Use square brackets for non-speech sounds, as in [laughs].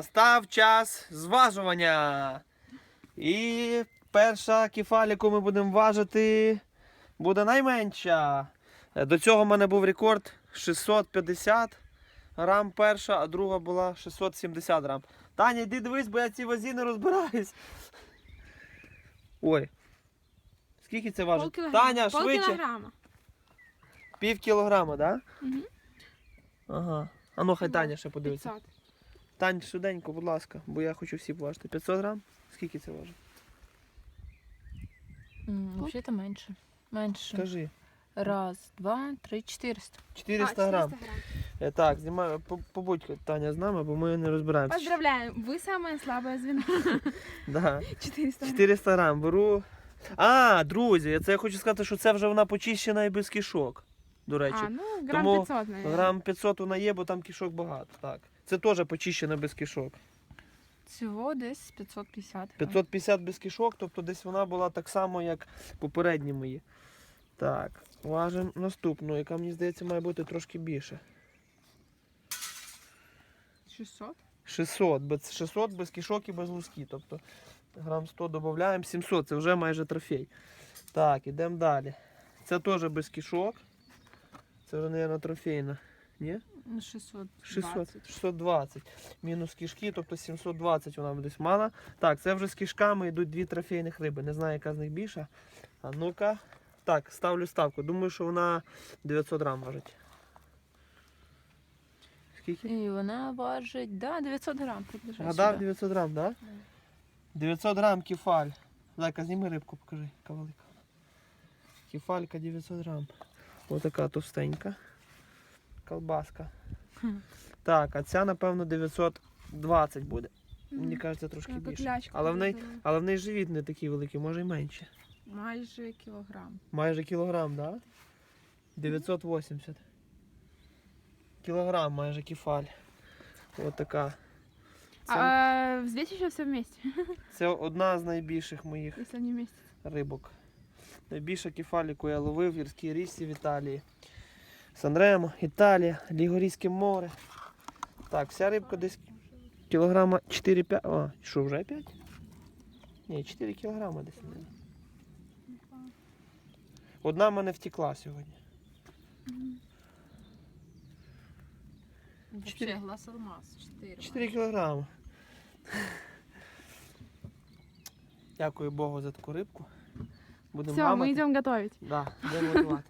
Настав час зважування. І перша кефаль, яку ми будемо важити, буде найменша. До цього в мене був рекорд 650 грам перша, а друга була 670 грам. Таня, йди дивись, бо я в цій вазі не розбираюсь. Ой. Скільки це важить? Полкілограма. Таня, швидше. Полкілограма. Пів кілограма, так? Да? Мгм. Ага. А ну хай Таня ще подивиться. 500. Тань, швиденько, будь ласка, бо я хочу всі поважити. 500 грам? Скільки це важить? Взагалі менше. Менше. Скажи. Раз, два, три, 400. 400 А, грам. 400 грам. Е, Так, знімаю, по- побудь Таня з нами, бо ми не розбираємося. Поздравляем, вы самое слабое звено. [laughs] Да. 400 грам. 400 грам беру. А, друзі, це я хочу сказати, що це вже вона почищена і без кишок. До речі. А, ну, грам Тому 500, наверное. Грам 500 вона є, бо там кишок багато. Так. Це теж почищена без кишок. Цього десь 550. 550 без кишок, тобто десь вона була так само, як попередні мої. Так, важимо наступну, яка мені здається має бути трошки більше. 600. 600, без, 600 без кишок і без луски. Тобто грам 100 додаємо, 700, це вже майже трофей. Так, ідемо далі. Це теж без кишок. Це вже, мабуть, трофейна. Ні? Ну, 600. 600, 620. Мінус кишки, тобто 720 вона десь мала. Так, це вже з кишками йдуть дві трофейних риби. Не знаю, яка з них більша. А ну-ка. Так, ставлю ставку. Думаю, що вона 900 грам важить. Скільки? І вона важить, да, 900 грам. Гадав сюди. 900 грам, так? Да? 900 грам кефаль. Зайка, зніми рибку, покажи, яка велика. Кефалька 900 грам. Ось така товстенька. Колбаска. Так, а ця, напевно, 920 буде. Мені кажеться, трошки Така більше. Але в неї, але в неї живіт не такий великий, може й менше. Майже кілограм. Майже кілограм, так? Да? 980. Кілограм майже кефаль. Ось така. Це, А взвесь еще все вместе, [laughs] це одна з найбільших моїх если они вместе. рибок. Найбільша кефаль, яку я ловив в гірській річці в Італії. Санремо, Італія, Лігорійське море. Так, вся рибка десь кілограма 4-5. А, що, вже 5? Ні, 4 кілограма десь. Одна в мене втекла сьогодні. Вообще, глаз алмаз. 4. 4 кілограми. Дякую Богу за таку рибку. Будемо Все, мы мамати. идем готовить. Да, будемо готувати.